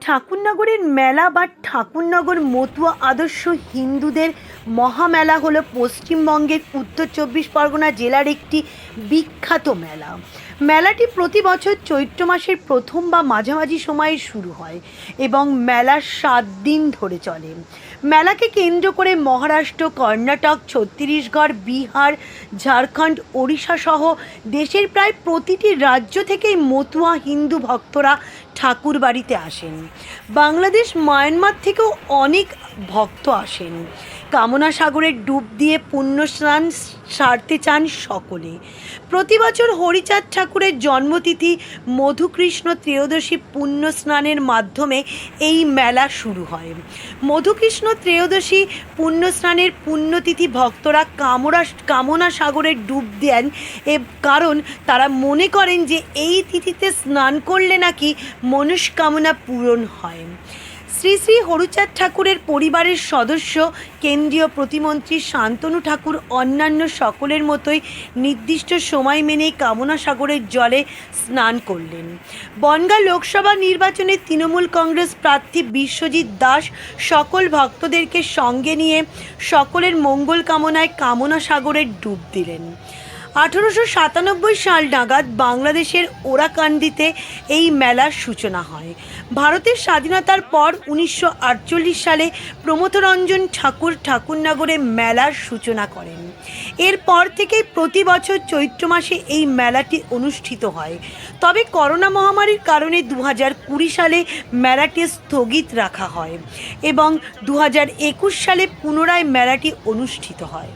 ঠাকুরনগরের মেলা বা ঠাকুরনগর মতুয়া আদর্শ হিন্দুদের মহামেলা হলো পশ্চিমবঙ্গের উত্তর চব্বিশ পরগনা জেলার একটি বিখ্যাত মেলা। মেলাটি প্রতি বছর চৈত্র মাসের প্রথম বা মাঝামাঝি সময়ে শুরু হয় এবং মেলা সাত দিন ধরে চলে। মেলাকে কেন্দ্র করে মহারাষ্ট্র, কর্ণাটক, ছত্তিশগড়, বিহার, ঝাড়খণ্ড, ওড়িশা সহ দেশের প্রায় প্রতিটি রাজ্য থেকেই মতুয়া হিন্দু ভক্তরা ঠাকুর বাড়িতে আসেন। বাংলাদেশ মায়ানমার থেকেও অনেক ভক্ত আসেন। কামনা সাগরের ডুব দিয়ে পুণ্য স্নান সারতে চান সকলে। প্রতি বছর হরিচাঁদ ঠাকুরের জন্মতিথি মধুকৃষ্ণ ত্রয়োদশী পুণ্য স্নানের মাধ্যমে এই মেলা শুরু হয়। মধুকৃষ্ণ ত্রয়োদশী পুণ্য স্নানের পুণ্যতিথি ভক্তরা কামরা কামনা সাগরে ডুব দেন এ কারণ তারা মনে করেন যে এই তিথিতে স্নান করলে নাকি মনস্কামনা পূরণ হয়। শ্রী শ্রী হরুচাঁদ ঠাকুরের পরিবারের সদস্য, কেন্দ্রীয় প্রতিমন্ত্রী শান্তনু ঠাকুর অন্যান্য সকলের মতোই নির্দিষ্ট সময় মেনে কামনা সাগরের জলে স্নান করলেন। বনগা লোকসভা নির্বাচনে তৃণমূল কংগ্রেস প্রার্থী বিশ্বজিৎ দাস সকল ভক্তদেরকে সঙ্গে নিয়ে সকলের মঙ্গল কামনায় কামনা সাগরের ডুব দিলেন। আঠেরোশো সাতানব্বই সাল নাগাদ বাংলাদেশের ওরাকান্দিতে এই মেলার সূচনা হয়। ভারতের স্বাধীনতার পর উনিশশো আটচল্লিশ সালে প্রমথরঞ্জন ঠাকুর ঠাকুরনগরে মেলার সূচনা করেন। এরপর থেকেই প্রতি বছর চৈত্র মাসে এই মেলাটি অনুষ্ঠিত হয়। তবে করোনা মহামারীর কারণে দু হাজার কুড়ি সালে মেলাটি স্থগিত রাখা হয় এবং দু হাজার একুশ সালে পুনরায় মেলাটি অনুষ্ঠিত হয়।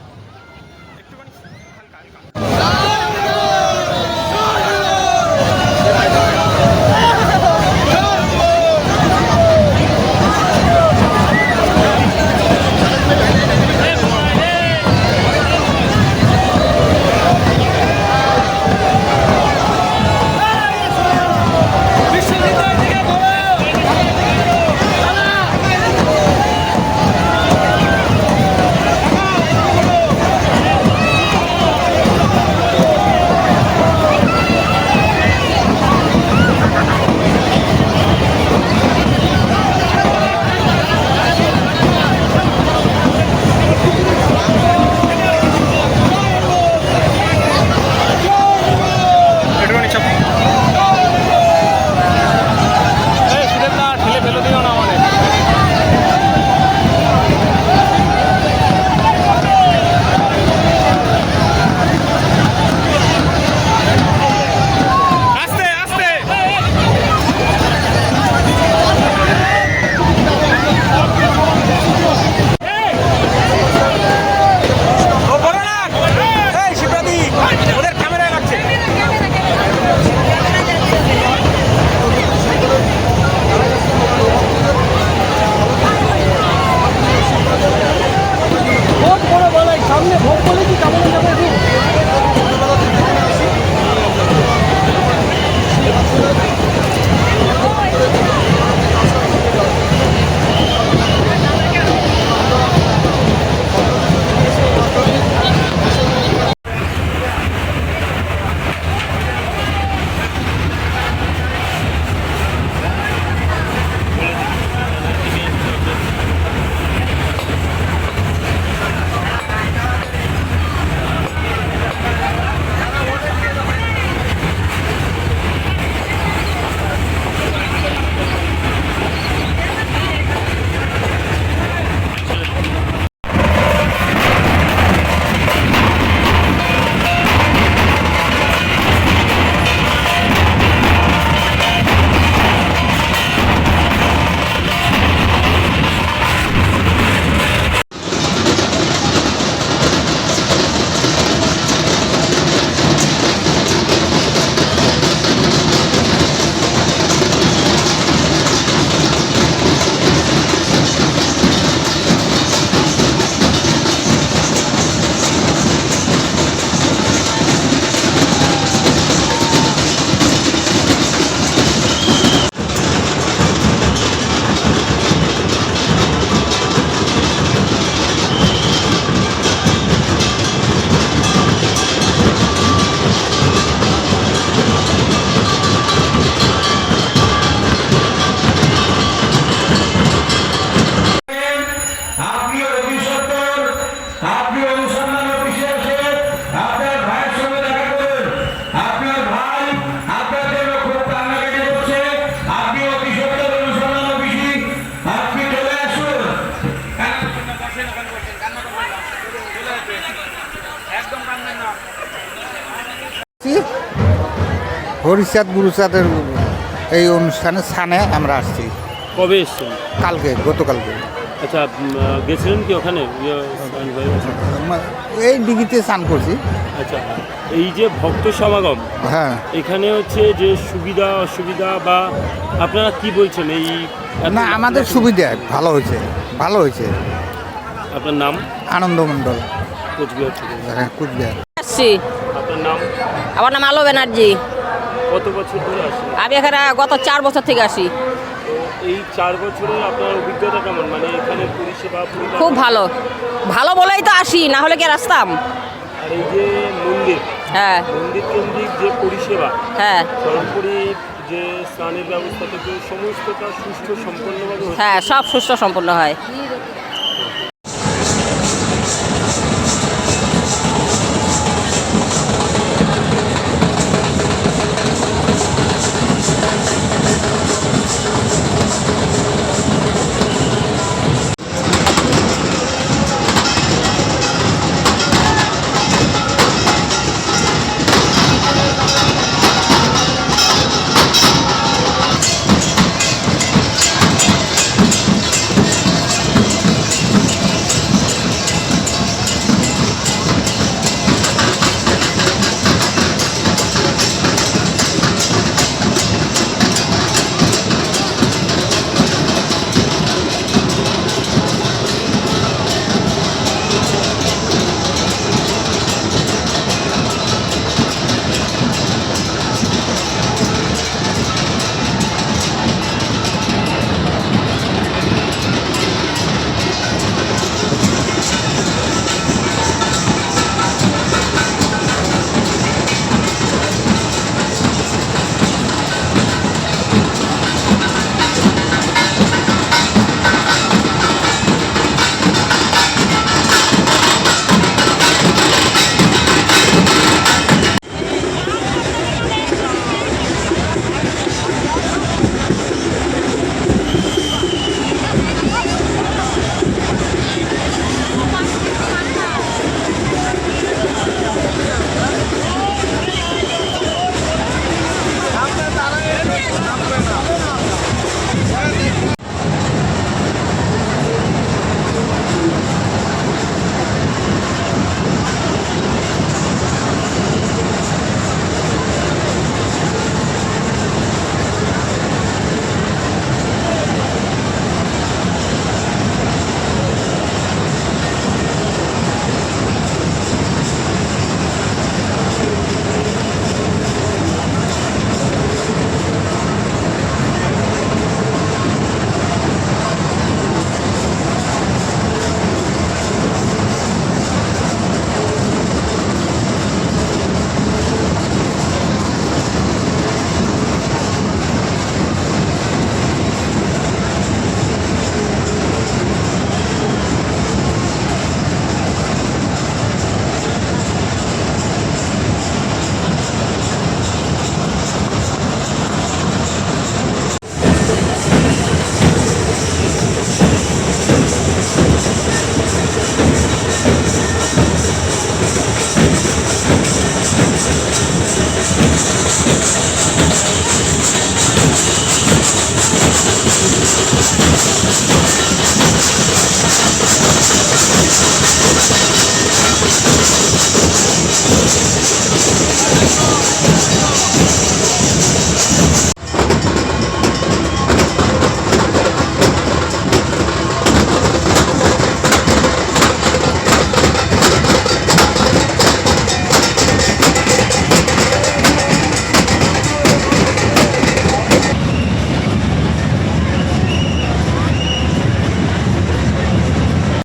হরিচাঁদ গুরুচাঁদের এই অনুষ্ঠানে স্থানে আমরা আসছি। কবে এসছেন? কালকে গতকালকে। আচ্ছা গেছিলেন কি ওখানে? ইয়ে, এই ডিগিতে স্নান করছি। আচ্ছা এই যে ভক্ত সমাগম হ্যাঁ। এখানে হচ্ছে যে সুবিধা অসুবিধা বা আপনারা কি বলছেন? এই না আমাদের সুবিধা ভালো হয়েছে ভালো হয়েছে। আপনার নাম? আনন্দ মণ্ডল। কোচবিহার হ্যাঁ কুচবিহার। আসছি। আপনার নাম? আমার নাম আলো ব্যানার্জি। কত বছর ধরে আসেন? আমি এখানে গত চার বছর থেকে আসি। এই চার বছরের আপনার অভিজ্ঞতা কেমন? মানে এখানে পরিষেবা খুব ভালো। ভালো বলেই তো আসি না হলে কি আর আসতাম? আর এই যে মন্দির হ্যাঁ। মন্দির কেন্দ্রিক যে পরিষেবা হ্যাঁ। সর্বোপরি যে স্নানের ব্যবস্থা থেকে সমস্তটা সুষ্ঠু সম্পন্নভাবে হ্যাঁ সব সুস্থ সম্পন্ন হয়।